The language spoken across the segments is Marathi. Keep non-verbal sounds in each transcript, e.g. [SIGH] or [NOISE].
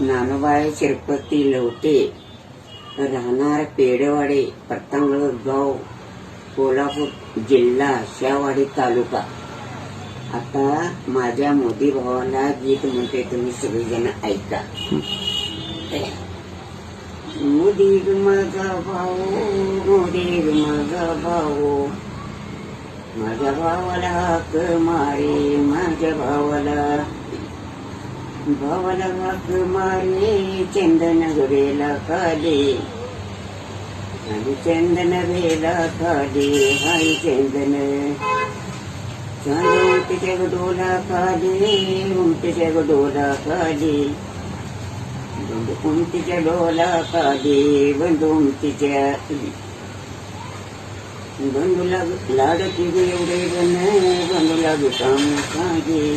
नानोबाई चिरपती लवटे राहणार पेडवाडे पत्तांगळ गाव कोल्हापूर जिल्हा शावाडी तालुका. आता माझ्या मोदी भावाला गीत म्हणते तुम्ही सगळेजण ऐका. मोदी माझा भाऊ मोदी माझा भाऊ. माझ्या भावाला हाक मारे माझ्या भावाला भवन मारे चंदन गेला काले आणि चंदन वेला काले हाय चंदन। चांद उंटच्या डोला काले उंटच्या गडोला खाली बंद उंटच्या डोला खाली बंद उंटच्या बंधूला लाडकी एवढे बन बंधूला काम खाली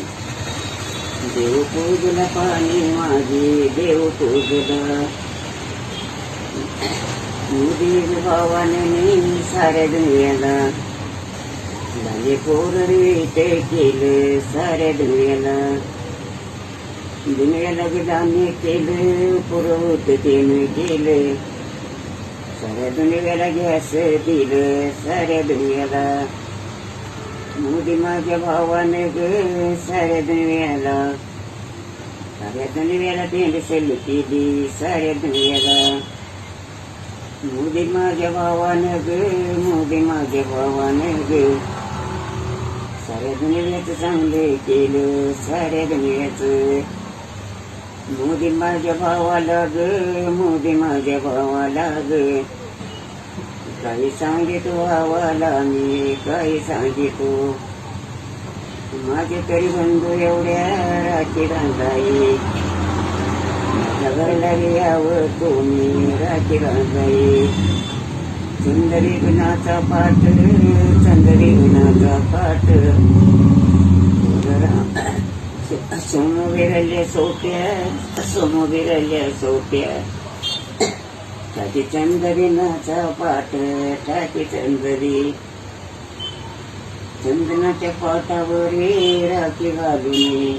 देव पूजला पाणी माझी देव पूजला मोदी भावाने मी साऱ्या दुनियाला. झाले पोर ते केलं साऱ्या दुनियाला. दुनियाला दाने केलं पुरवत त्याने केलं. साऱ्या दुनियाला गॅस दिलं साऱ्या दुनियाला. मोदी माझ्या भावाने ग साऱ्या दुनियाला साऱ्या दुनियाला सेल केली साऱ्या दुनियाला मोदी माझ्या भावाने ग मोदी माझ्या भावाने ग साऱ्या दुनियाचं चांगले केलं साऱ्या दुनियाचं मोदी माझ्या भावाला ग मोदी माझ्या भावाला ग काही सांगितो हवाला मी काही सांगितो. माझे तरी बंधू एवढ्या राखी बांधाई. माझ्या घरला यावं तुम्ही राखी बांधाई. सुंदरी गुणाचा पाठ चंदरी गुणाचा पाठ. [COUGHS] सोमवीरल्या सोप्या सोमवीरल्या सोप्या. ठाकी चंदरी नाचा पाठ ठाकी चंदरी. चंदनाच्या पाटावर राखी घालून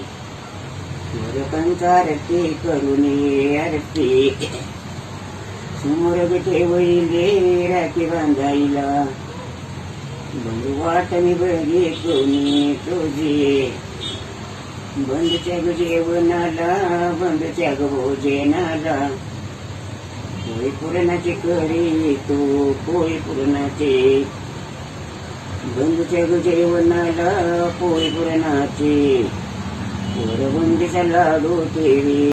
आरती करून आरती समोर ठेवले राखी बांधायला. बंधू वाटणी बरी कोणी तुझी? बंदच्या जेवणाला बंदच्या भोजनाला. पोळी पुरणाची करी तू पोळी पुरणाचे बंदच्या जेवणाला पोळी पुरणाचे बंदीचा लाडू केली